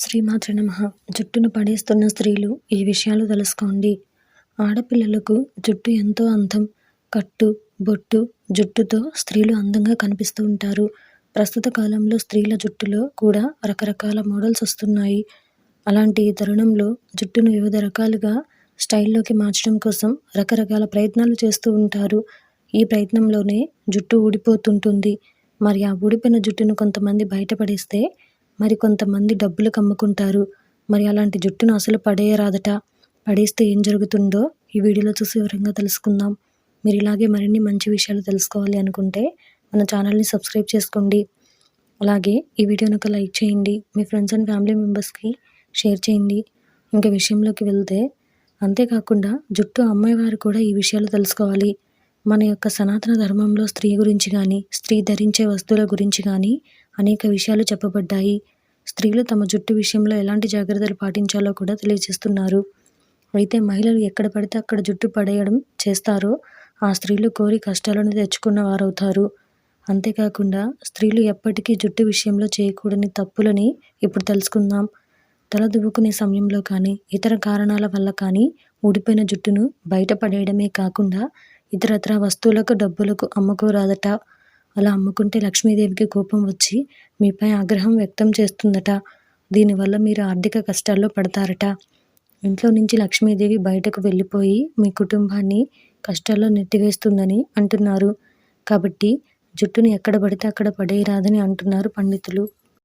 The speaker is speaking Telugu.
శ్రీమాత్ర నమ. జుట్టును పడేస్తున్న స్త్రీలు ఈ విషయాలు తెలుసుకోండి. ఆడపిల్లలకు జుట్టు ఎంతో అందం కట్టు బొట్టు జుట్టుతో స్త్రీలు అందంగా కనిపిస్తూ ఉంటారు. ప్రస్తుత కాలంలో స్త్రీల జుట్టులో కూడా రకరకాల మోడల్స్ వస్తున్నాయి. అలాంటి తరుణంలో జుట్టును వివిధ రకాలుగా స్టైల్లోకి మార్చడం కోసం రకరకాల ప్రయత్నాలు చేస్తూ ఉంటారు. ఈ ప్రయత్నంలోనే జుట్టు ఊడిపోతుంటుంది. మరి ఆ ఊడిపోయిన జుట్టును కొంతమంది బయటపడేస్తే మరి కొంతమంది డబ్బులకు అమ్ముకుంటారు మరి అలాంటి జుట్టును అసలు పడేయరాదట. పడేస్తే ఏం జరుగుతుందో ఈ వీడియోలో చూసి వివరంగా తెలుసుకుందాం. మీరు ఇలాగే మరిన్ని మంచి విషయాలు తెలుసుకోవాలి అనుకుంటే మన ఛానల్ని సబ్స్క్రైబ్ చేసుకోండి. అలాగే ఈ వీడియోని ఒక లైక్ చేయండి. మీ ఫ్రెండ్స్ అండ్ ఫ్యామిలీ మెంబర్స్కి షేర్ చేయండి. ఇంకా విషయంలోకి వెళ్తే అంతేకాకుండా జుట్టు అమ్మాయి వారు కూడా ఈ విషయాలు తెలుసుకోవాలి. మన యొక్క సనాతన ధర్మంలో స్త్రీ గురించి కానీ స్త్రీ ధరించే వస్తువుల గురించి కానీ అనేక విషయాలు చెప్పబడ్డాయి. స్త్రీలు తమ జుట్టు విషయంలో ఎలాంటి జాగ్రత్తలు పాటించాలో కూడా తెలియజేస్తున్నారు. అయితే మహిళలు ఎక్కడ పడితే అక్కడ జుట్టు పడేయడం చేస్తారో ఆ స్త్రీలు కోరి కష్టాలను తెచ్చుకున్న వారవుతారు. అంతేకాకుండా స్త్రీలు ఎప్పటికీ జుట్టు విషయంలో చేయకూడని తప్పులని ఇప్పుడు తెలుసుకుందాం. తల దువ్వుకునే సమయంలో కానీ ఇతర కారణాల వల్ల కానీ ఊడిపోయిన జుట్టును బయట పడేయడమే కాకుండా ఇతరత్ర వస్తువులకు డబ్బులకు అమ్ముకోరాదట. అలా అమ్ముకుంటే లక్ష్మీదేవికి కోపం వచ్చి మీపై ఆగ్రహం వ్యక్తం చేస్తుందట. దీనివల్ల మీరు ఆర్థిక కష్టాల్లో పడతారట. ఇంట్లో నుంచి లక్ష్మీదేవి బయటకు వెళ్ళిపోయి మీ కుటుంబాన్ని కష్టాల్లో నెట్టివేస్తుందని అంటున్నారు. కాబట్టి జుట్టుని ఎక్కడ పడితే అక్కడ పడేయరాదని అంటున్నారు పండితులు.